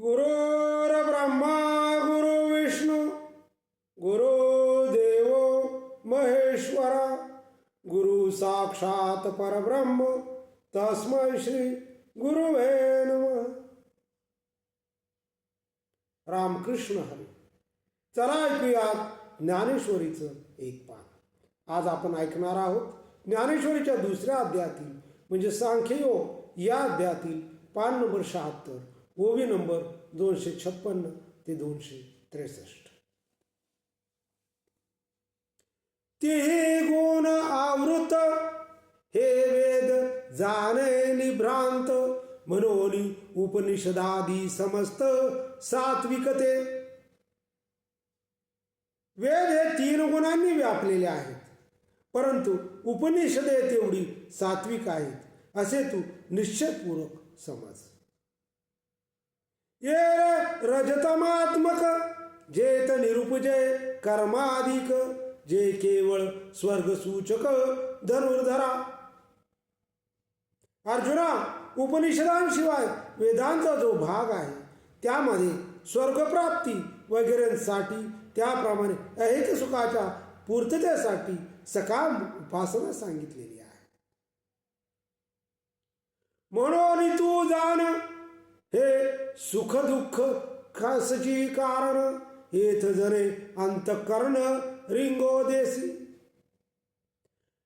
गुरुर ब्रह्मा गुरु विष्णू गुरु देव महेश्वरा गुरु साक्षात परब्रह्म तस्मै श्री गुरुवे नम। रामकृष्ण हरी चला ऐकूयात ज्ञानेश्वरीचं एक पान. आज आपण ऐकणार आहोत ज्ञानेश्वरीच्या दुसऱ्या अध्यायातील म्हणजे सांख्ययोग या अध्यायातील पान नंबर शहात्तर. ओवी नंबर दोनशे छप्पन्न ते दोनशे त्रेसष्ट. तिही गुण आवृत हे वेद जाणे निभ्रांत मनोली उपनिषदादी समस्त सात्विकते. वेद हे तीन गुणांनी व्यापलेले आहेत परंतु उपनिषदे तेवढी सात्विक आहेत असे तू निश्चयपूर्वक समज. ये रजतमात्मक जेत निरुपजय कर्माधिक जे केवळ स्वर्गसूचक धनुर्धरा। अर्जुना उपनिषदांशिवाय वेदांचा जो भाग आहे त्यामध्ये स्वर्गप्राप्ती वगैरेसाठी त्याप्रमाणे अहित सुखाच्या पूर्ततेसाठी सकाम उपासना सांगितलेली आहे। म्हणून तू जाण सुख दुःख खासची कारण. येथ जणे अंतकरण रिंगो देसी.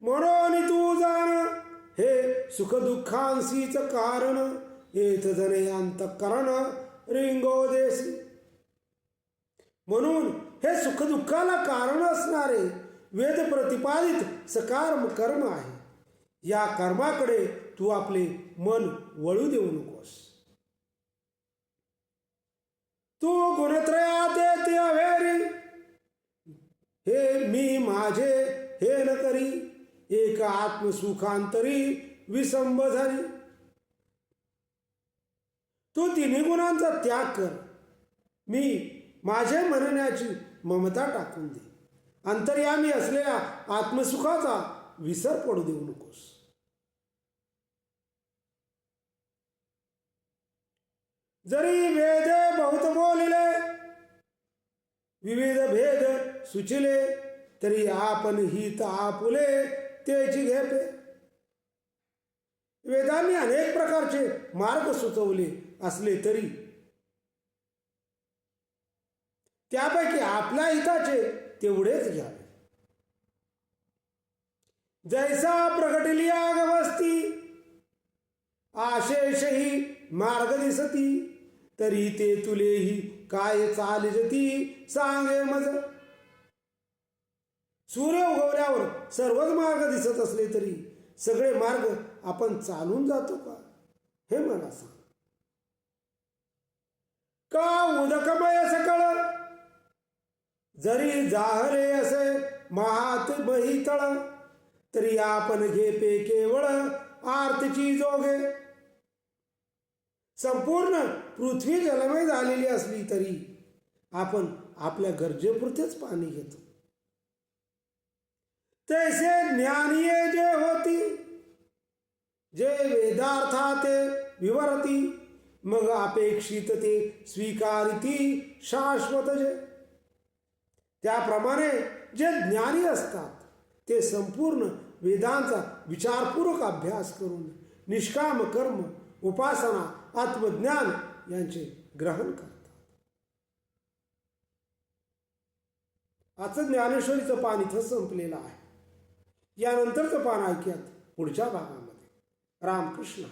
म्हणून तू जाण हे सुखदुःखांशीच कारण. येथ जणे अंतकरण रिंगो देसी. म्हणून हे सुखदुःखाला कारण असणारे वेद प्रतिपादित सकार्म कर्म आहे. या कर्माकडे तू आपले मन वळू देऊ नकोस. हे मी माझे हे न करी एक आत्मसुखांतरी विसंब झाली. तू तिन्ही गुणांचा त्याग कर. मी माझे म्हणण्याची ममता टाकून दे. अंतर्यामी असलेल्या आत्मसुखाचा विसर पडू देऊ नकोस. जरी वेदे बहुत बोलिले विविध भेद सुचिले तरी आपण हित आपुले तेची घेपे. वेदांनी अनेक प्रकारचे मार्ग सुचवले असले तरी त्यापैकी आपल्या हिताचे तेवढेच घ्यावे. जैसा प्रगटली वस्ती आशेषही मार्ग दिसती तरी ते तुलेही काय चालजती सांगे मज सूर्य उगवल्यावर सर्वच मार्ग दिसत असले तरी सगळे मार्ग आपण चालून जातो का? हे मला सांग. का उदकमय सकळ? जरी जाहरे असे महात तळ तरी आपण घेपे केवळ आरतीची जोगे. संपूर्ण पृथ्वी जलमय झालेली असली तरी आपण आपल्या गरजेपुरतेच पाणी घेतो. तैसे ज्ञानीय जे होती जे वेदार्थाते विवरती मग अपेक्षित ते स्वीकारिती शाश्वत जे. त्याप्रमाणे जे ज्ञानी असतात ते संपूर्ण वेदांचा विचारपूर्वक अभ्यास करून निष्काम कर्म उपासना आत्मज्ञान यांचे ग्रहण करतात. आजचं ज्ञानेश्वरीचं पान इथं संपलेलं आहे. यानंतरचं पान ऐकूयात पुढच्या भागामध्ये. रामकृष्ण